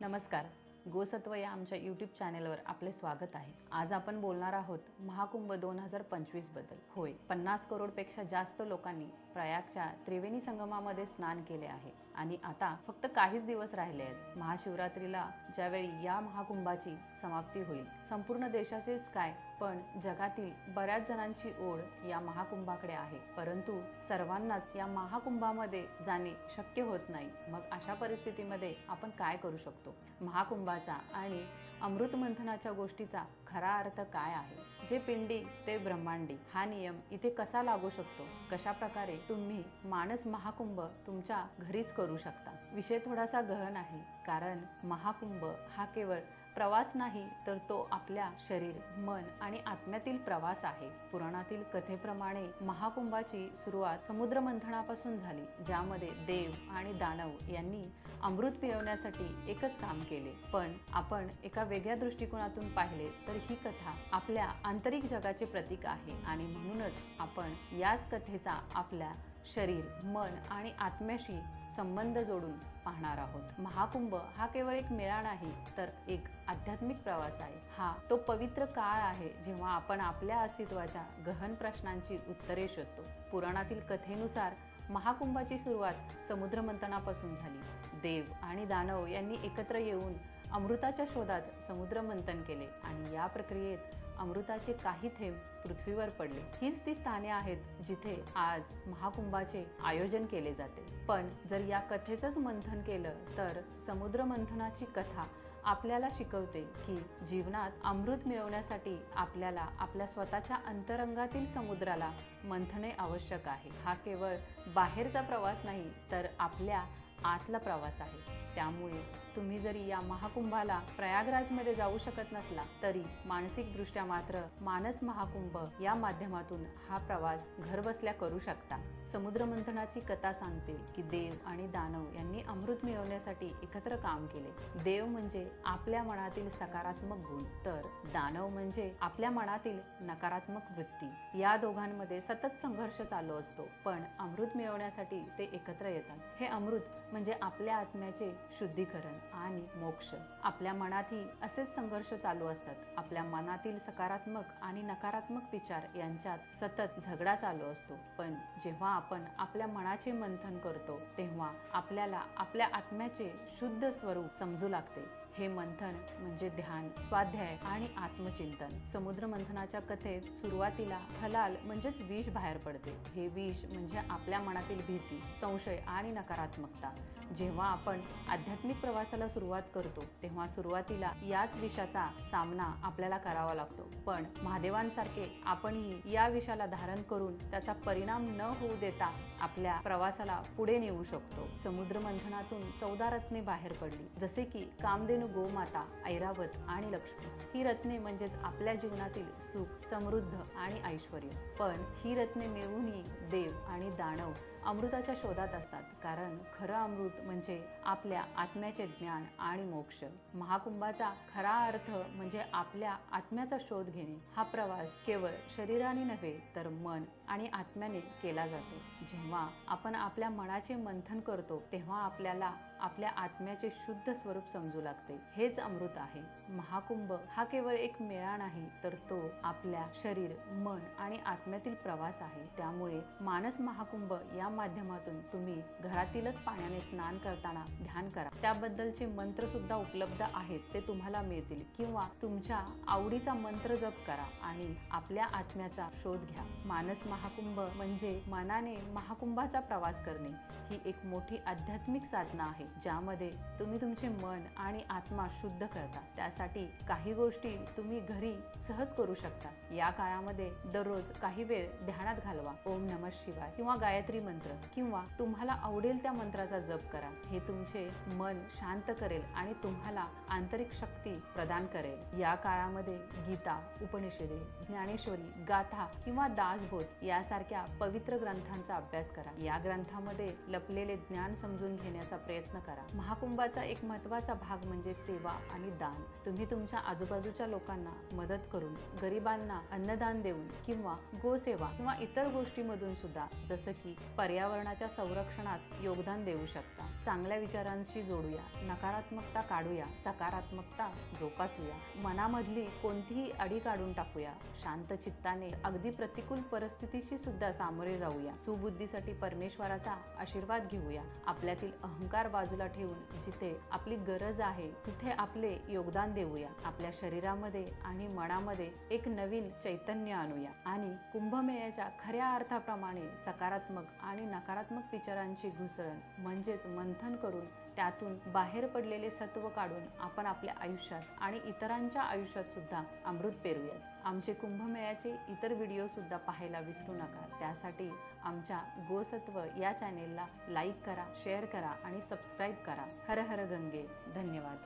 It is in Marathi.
नमस्कार. गोसत्व या आमच्या यूट्यूब चॅनेलवर आपले स्वागत आहे. आज आपण बोलणार आहोत महाकुंभ दोन हजार पंचवीसबद्दल. होय पन्नास करोडपेक्षा जास्त लोकांनी प्रयागच्या त्रिवेणी संगमामध्ये स्नान केले आहे. आणि आता फक्त काहीच दिवस राहिले आहेत. महाशिवरात्रीला ज्यावेळी या महाकुंभाची समाप्ती होईल. संपूर्ण देशाचेच काय पण जगातील बऱ्याच जणांची ओढ या महाकुंभाकडे आहे. परंतु सर्वांनाच या महाकुंभामध्ये जाणे शक्य होत नाही. मग अशा परिस्थितीमध्ये आपण काय करू शकतो? महाकुंभाचा आणि अमृत मंथनाच्या गोष्टीचा खरा अर्थ काय आहे? जे पिंडी ते ब्रह्मांडी. हा नियम इथे कसा लागू शकतो? कशा प्रकारे तुम्ही मानस महाकुंभ तुमच्या घरीच करू शकता? विषय थोडासा गहन आहे कारण महाकुंभ हा केवळ प्रवास नाही तर तो आपल्या शरीर मन आणि आत्म्यातील प्रवास आहे. पुराणातील कथेप्रमाणे महाकुंभाची सुरुवात समुद्र मंथनापासून झाली ज्यामध्ये देव आणि दानव यांनी अमृत पिळवण्यासाठी एकच काम केले. पण आपण एका वेगळ्या दृष्टिकोनातून पाहिले तर ही कथा आपल्या आंतरिक जगाचे प्रतीक आहे आणि म्हणूनच आपण याच कथेचा आपल्या शरीर मन आणि आत्म्याशी संबंध जोडून पाहणार आहोत. महाकुंभ हा केवळ एक मेळा नाही तर एक आध्यात्मिक प्रवास आहे. हा तो पवित्र काळ आहे जेव्हा आपण आपल्या अस्तित्वाच्या गहन प्रश्नांची उत्तरे शोधतो. पुराणातील कथेनुसार महाकुंभाची सुरुवात समुद्रमंथनापासून झाली. देव आणि दानव यांनी एकत्र येऊन अमृताच्या शोधात समुद्रमंथन केले आणि या प्रक्रियेत अमृताचे काही थेंब पृथ्वीवर पडले. हीच ती स्थाने आहेत जिथे आज महाकुंभाचे आयोजन केले जाते. पण जर या कथेचंच मंथन केलं तर समुद्र मंथनाची कथा आपल्याला शिकवते की जीवनात अमृत मिळवण्यासाठी आपल्याला आपल्या स्वतःच्या अंतरंगातील समुद्राला मंथने आवश्यक आहे. हा केवळ बाहेरचा प्रवास नाही तर आपल्या आतला प्रवास आहे. त्यामुळे तुम्ही जरी या महाकुंभाला प्रयागराजमध्ये जाऊ शकत नसला तरी मानसिकदृष्ट्या मात्र मानस महाकुंभ या माध्यमातून हा प्रवास घरबसल्या करू शकता. समुद्रमंथनाची कथा सांगते की देव आणि दानव यांनी अमृत मिळवण्यासाठी एकत्र काम केले. देव म्हणजे आपल्या मनातील सकारात्मक गुण तर दानव म्हणजे आपल्या मनातील नकारात्मक वृत्ती. या दोघांमध्ये सतत संघर्ष चालू असतो पण अमृत मिळवण्यासाठी ते एकत्र येतात. हे अमृत म्हणजे आपल्या आत्म्याचे शुद्धीकरण आणि मोक्ष. आपल्या मनातही असेच संघर्ष चालू असतात. आपल्या मनातील सकारात्मक आणि नकारात्मक विचार यांच्यात सतत झगडा चालू असतो. पण जेव्हा आपण आपल्या मनाचे मंथन करतो तेव्हा आपल्याला आपल्या आत्म्याचे शुद्ध स्वरूप समजू लागते. हे मंथन म्हणजे ध्यान स्वाध्याय आणि आत्मचिंतन. समुद्र मंथनाच्या कथेत सुरुवातीला हलाल म्हणजेच विष बाहेर पडते. हे विष म्हणजे आपल्या मनातील भीती संशय आणि नकारात्मकता. जेव्हा आपण आध्यात्मिक प्रवासाला सुरुवात करतो तेव्हा सुरुवातीला याच विषाचा सामना आपल्याला करावा लागतो. पण महादेवांसारखे आपणही या विषाला धारण करून त्याचा परिणाम न होऊ देता आपल्या प्रवासाला पुढे नेऊ शकतो. समुद्र मंथनातून चौदा रत्ने बाहेर पडली. जसे की कामधेनू गोमाता ऐरावत आणि लक्ष्मी. ही रत्ने म्हणजेच आपल्या जीवनातील सुख समृद्ध आणि ऐश्वर. पण ही रत्ने मिळवूनही देव आणि दानव अमृताच्या शोधात असतात. कारण खरं अमृत म्हणजे आपल्या आत्म्याचे ज्ञान आणि मोक्ष. महाकुंभाचा खरा अर्थ म्हणजे आपल्या आत्म्याचा शोध घेणे. हा प्रवास केवळ शरीराने नव्हे तर मन आणि आत्म्याने केला जातो. जेव्हा आपण आपल्या मनाचे मंथन करतो तेव्हा आपल्याला आपल्या आत्म्याचे शुद्ध स्वरूप समजू लागते. हेच अमृत आहे. महाकुंभ हा केवळ एक मेळा नाही तर तो आपल्या शरीर मन आणि आत्म्यातील प्रवास आहे. त्यामुळे मानस महाकुंभ या माध्यमातून तुम्ही घरातीलच पाण्याने स्नान करताना ध्यान करा. त्याबद्दलचे मंत्र सुद्धा उपलब्ध आहेत ते तुम्हाला मिळतील. किंवा तुमच्या आवडीचा मंत्र जप करा आणि आपल्या आत्म्याचा शोध घ्या. मानस महाकुंभ म्हणजे मनाने महाकुंभाचा प्रवास करणे. ही एक मोठी आध्यात्मिक साधना आहे. ज्यामध्ये तुम्ही तुमचे मन आणि आत्मा शुद्ध करता. त्यासाठी काही गोष्टी तुम्ही घरी सहज करू शकता. या काळामध्ये दररोज काही वेळ ध्यानात घालवा. ओम नम शिवाय किंवा गायत्री मंत्र किंवा तुम्हाला आवडेल त्या मंत्राचा जप करा. हे तुमचे मन शांत करेल आणि तुम्हाला आंतरिक शक्ती प्रदान करेल. या काळामध्ये गीता उपनिषदे ज्ञानेश्वरी गाथा किंवा दासबोध यासारख्या पवित्र ग्रंथांचा अभ्यास करा. या ग्रंथामध्ये लपलेले ज्ञान समजून घेण्याचा प्रयत्न करा. महाकुंभाचा एक महत्त्वाचा भाग म्हणजे सेवा आणि दान. तुम्ही तुमच्या आजूबाजूच्या लोकांना मदत करून गरिबांना अन्नदान देऊन किंवा गोसेवा किंवा इतर गोष्टीमधून सुद्धा जसं की पर्यावरणाच्या संरक्षणात योगदान देऊ शकता. चांगल्या विचारांशी जोडूया नकारात्मकता काढूया सकारात्मकता जोपासूया मनामधली कोणतीही अडी काढून टाकूया शांत चित्ताने अगदी प्रतिकूल परिस्थितीशी सुद्धा सामोरे जाऊया सुबुद्धीसाठी परमेश्वराचा आशीर्वाद घेऊया आपल्यातील अहंकार बाजूला ठेवून जिथे आपली गरज आहे तिथे आपले योगदान देऊया आपल्या शरीरामध्ये आणि मनामध्ये एक नवीन चैतन्य आणूया आणि कुंभमेळ्याच्या खऱ्या अर्थाप्रमाणे सकारात्मक आणि नकारात्मक विचारांची घुसळण म्हणजेच मंथन करून त्यातून बाहेर पडलेले सत्व काढून आपण आपल्या आयुष्यात आणि इतरांच्या आयुष्यात सुद्धा अमृत पेरूयात आमचे कुंभमेळ्याचे इतर व्हिडिओ सुद्धा पाहायला विसरू नका. त्यासाठी आमच्या गोसत्व या चॅनेलला लाईक करा शेअर करा आणि सबस्क्राईब करा. हर हर गंगे. धन्यवाद.